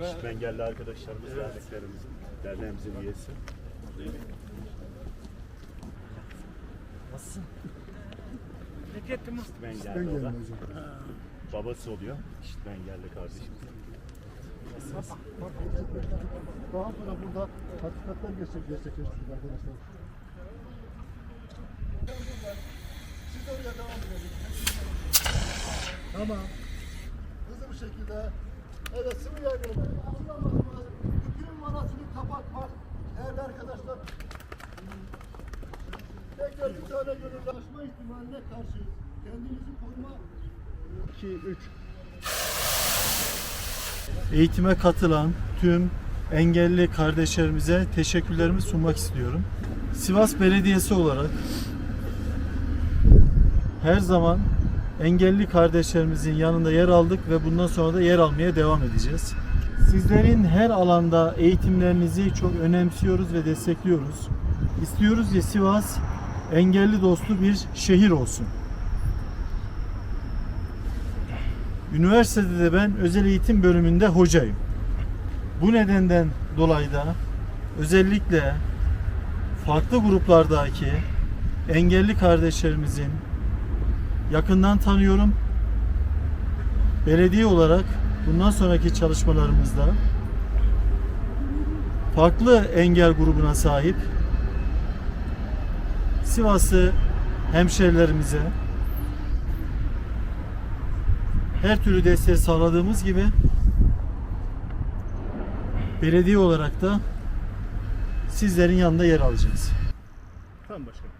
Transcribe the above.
İşitme engelli arkadaşlarımız, derneklerimiz, derneğimizin üyesi. Nasılsın? İşitme engelli o da. Babası oluyor. İşitme engelli kardeşimiz. Daha sonra burada gerçek, gerçekleştirdik arkadaşlar. Siz de oraya devam edin. Tamam. Hızlı bir şekilde. Evet sıvı yayınlayın. Bütün manasını kapatmak. Değerli arkadaşlar. Tekrar bir tane gönüllaşma ihtimaline karşı kendinizi koruma 2, 3 Eğitime katılan tüm engelli kardeşlerimize teşekkürlerimi sunmak istiyorum. Sivas Belediyesi olarak her zaman engelli kardeşlerimizin yanında yer aldık ve bundan sonra da yer almaya devam edeceğiz. Sizlerin her alanda eğitimlerinizi çok önemsiyoruz ve destekliyoruz. İstiyoruz ki Sivas engelli dostu bir şehir olsun. Üniversitede de ben özel eğitim bölümünde hocayım. Bu nedenden dolayı da özellikle farklı gruplardaki engelli kardeşlerimizin yakından tanıyorum. Belediye olarak bundan sonraki çalışmalarımızda farklı engel grubuna sahip Sivaslı hemşerilerimize her türlü desteği sağladığımız gibi belediye olarak da sizlerin yanında yer alacağız. Tamam başkanım.